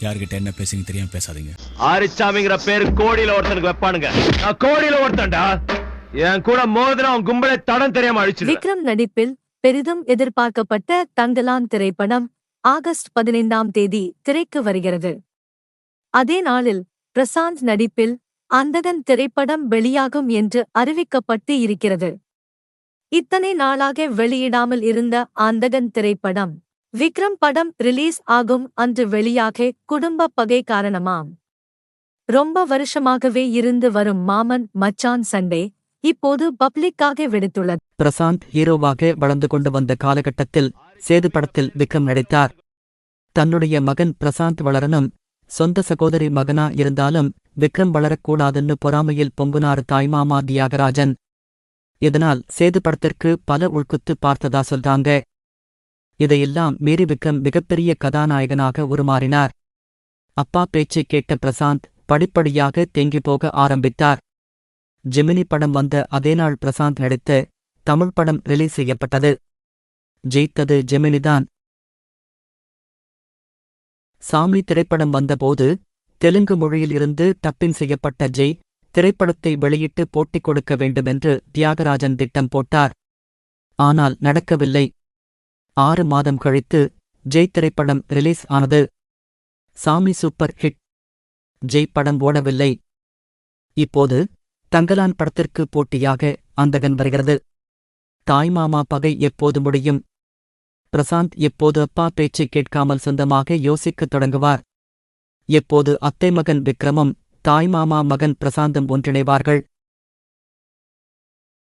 யார்கிட்ட என்ன பேசுங்க தெரியாம பேசாதீங்க. ஆரிச்சாமிங்கிற பேர் கோடியில ஒருத்தனுக்கு வைப்பானுங்க. நான் கோடியில ஒருத்தன்டா. என் கூட மோதினா அவன் கும்பலே தடம் தெரியாம அழிச்சு விக்ரம் நடிப்பில் பெரிதும் எதிர்பார்க்கப்பட்ட தங்கலான் திரைப்படம் ஆகஸ்ட் பதினைந்தாம் தேதி திரைக்கு வருகிறது. அதே நாளில் பிரசாந்த் நடிப்பில் அந்தகன் திரைப்படம் வெளியாகும் என்று அறிவிக்கப்பட்டு இருக்கிறது. இத்தனை நாளாக வெளியிடாமல் இருந்த அந்தகன் திரைப்படம் விக்ரம் படம் ரிலீஸ் ஆகும் அன்று வெளியாக குடும்ப பகை காரணமாம். ரொம்ப வருஷமாகவே இருந்து வரும் மாமன் மச்சான் சண்டே இப்போது பப்ளிக்காக வெடித்துள்ளது. பிரசாந்த் ஹீரோவாக வளர்ந்து கொண்டு வந்த காலகட்டத்தில் சேது படத்தில் விக்ரம் நடித்தார். தன்னுடைய மகன் பிரசாந்த் வளரனும் சொந்த சகோதரி மகனா இருந்தாலும் விக்ரம் வளரக்கூடாதுன்னு பொறாமையில் பொங்குனார் தாய்மாமா தியாகராஜன். இதனால் சேது படத்திற்கு பல உள்குத்து பார்த்ததா சொல்றாங்க. இதையெல்லாம் மீறி விக்ரம் மிகப்பெரிய கதாநாயகனாக உருமாறினார். அப்பா பேச்சை கேட்ட பிரசாந்த் படிப்படியாக தேங்கி போக ஆரம்பித்தார். ஜெமினி படம் வந்த அதே நாள் பிரசாந்த் நடித்த தமிழ் படம் ரிலீஸ் செய்யப்பட்டது. ஜெயித்தது ஜெமினிதான். சாமி திரைப்படம் வந்தபோது தெலுங்கு மொழியில் இருந்து டப்பின் செய்யப்பட்ட ஜெய் திரைப்படத்தை வெளியிட்டு போட்டி கொடுக்க வேண்டுமென்று தியாகராஜன் திட்டம் போட்டார். ஆனால் நடக்கவில்லை. ஆறு மாதம் கழித்து ஜெய் திரைப்படம் ரிலீஸ் ஆனது. சாமி சூப்பர் ஹிட். ஜெய் படம் ஓடவில்லை. இப்போது தங்கலான் படத்திற்கு போட்டியாக அந்தகன் வருகிறது. தாய்மாமா பகை எப்போது முடியும்? பிரசாந்த் எப்போது அப்பா பேச்சு கேட்காமல் சொந்தமாக யோசிக்கத் தொடங்குவார்? எப்போது அத்தை மகன் விக்ரமும் தாய்மாமா மகன் பிரசாந்தும் ஒன்றிணைவார்கள்?